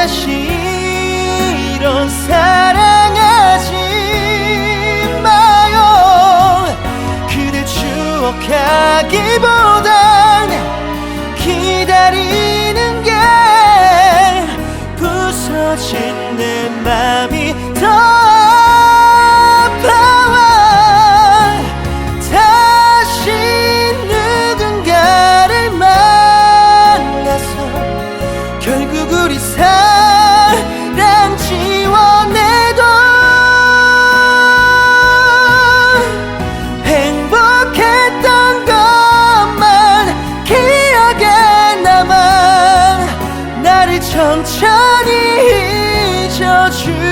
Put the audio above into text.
다시 이런 사랑하지 마요. 그대 추억하기보단 기다리는 게 부서진 내 맘이 더 아파와 다시 누군가를 만나서 결국 우리 사랑 천천히 잊어줄